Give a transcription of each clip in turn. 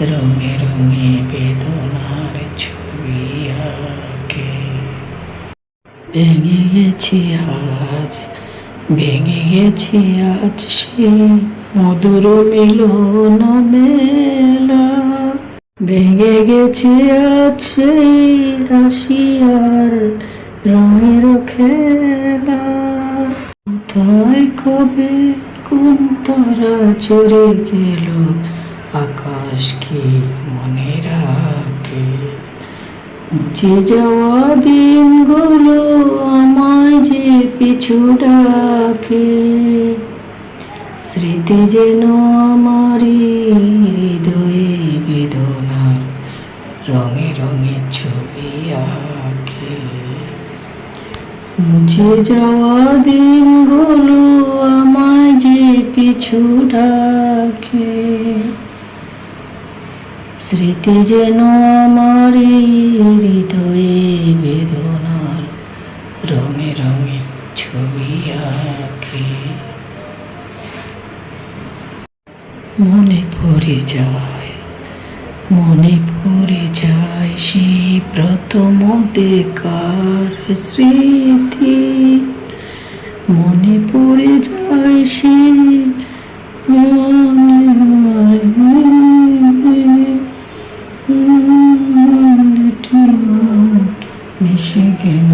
রঙে রঙে বেদনার ছবি আঁকে। ভেঙে গেছি আজ, ভেঙে গেছি আজ সে মধুর মিলন মেলা। ভেঙে গেছি আজ সেই হাসি আর রঙের খেলা। কোথায় কবে কোন তারা চড়ে গেল আকাশ কি মনে রাখে? মুছে যাওয়া দিনগুলো আমায় যে পিছু ডাকে। স্মৃতি যেন আমারই হৃদয়ে বেদনার রঙে রঙে ছবি আঁকে। মুছে যাওয়া দিনগুলো আমায় যে পিছু ডাকে। স্মৃতি যেন আমার হৃদয়ে বেদনার রঙে রঙে ছবি আঁকে। মনে পড়ে যায়, মনে পড়ে যায় সেই প্রথম দেখার স্মৃতি। মনে পড়ে যায় সেই মিশে গেল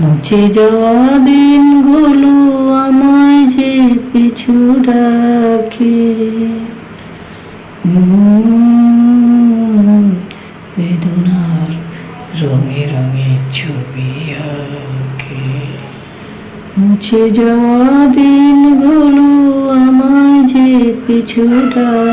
মুছে যাওয়া দিন দিনগুলো আমায় যে পিছু ডাকে। বেদনার রঙে রঙে ছবি আঁকে। মুছে যাওয়া দিনগুলো আমায় যে পিছু ডাকে।